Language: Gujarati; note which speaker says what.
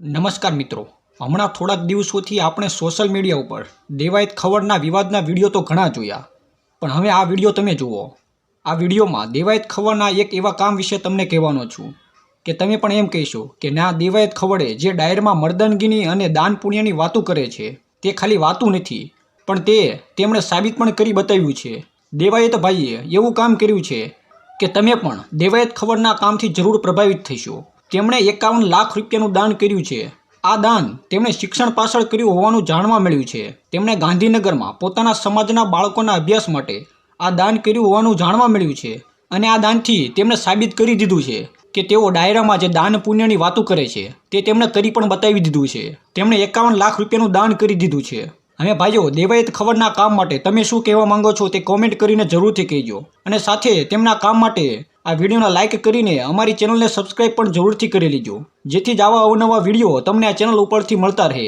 Speaker 1: નમસ્કાર મિત્રો. હમણાં થોડાક દિવસોથી આપણે સોશિયલ મીડિયા ઉપર દેવાયત ખવડના વિવાદના વીડિયો તો ઘણા જોયા. પણ હવે આ વીડિયો તમે જુઓ. આ વિડીયોમાં દેવાયત ખવડના એક એવા કામ વિશે તમને કહેવાનો છું કે તમે પણ એમ કહેશો કે ના, દેવાયત ખવડે જે ડાયરમાં મર્દનગીની અને દાન પુણ્યની વાતો કરે છે, તે ખાલી વાતું નથી, પણ તે તેમણે સાબિત પણ કરી બતાવ્યું છે. દેવાયત ભાઈએ એવું કામ કર્યું છે કે તમે પણ દેવાયત ખવડના કામથી જરૂર પ્રભાવિત થશો. તેમણે એકાવન લાખ રૂપિયાનું દાન કર્યું છે. આ દાન તેમણે શિક્ષણ પાછળ કર્યું હોવાનું જાણવા મળ્યું છે. તેમણે ગાંધીનગરમાં પોતાના સમાજના બાળકોના અભ્યાસ માટે આ દાન કર્યું હોવાનું જાણવા મળ્યું છે અને આ દાનથી તેમણે સાબિત કરી દીધું છે કે તેઓ ડાયરામાં જે દાન પુણ્યની વાતો કરે છે તે તેમણે કરી પણ બતાવી દીધું છે. તેમણે એકાવન લાખ રૂપિયાનું દાન કરી દીધું છે. હવે ભાઈઓ, દેવાયત ખબરના કામ માટે તમે શું કહેવા માંગો છો તે કોમેન્ટ કરીને જરૂરથી કહેજો અને સાથે તેમના કામ માટે આ વિડીયોને લાઇક કરીને અમારી ચેનલને સબસ્ક્રાઈબ પણ જરૂરથી કરી લેજો. જેથી જ આવા અવનવા વીડિયો તમને આ ચેનલ ઉપરથી મળતા રહે.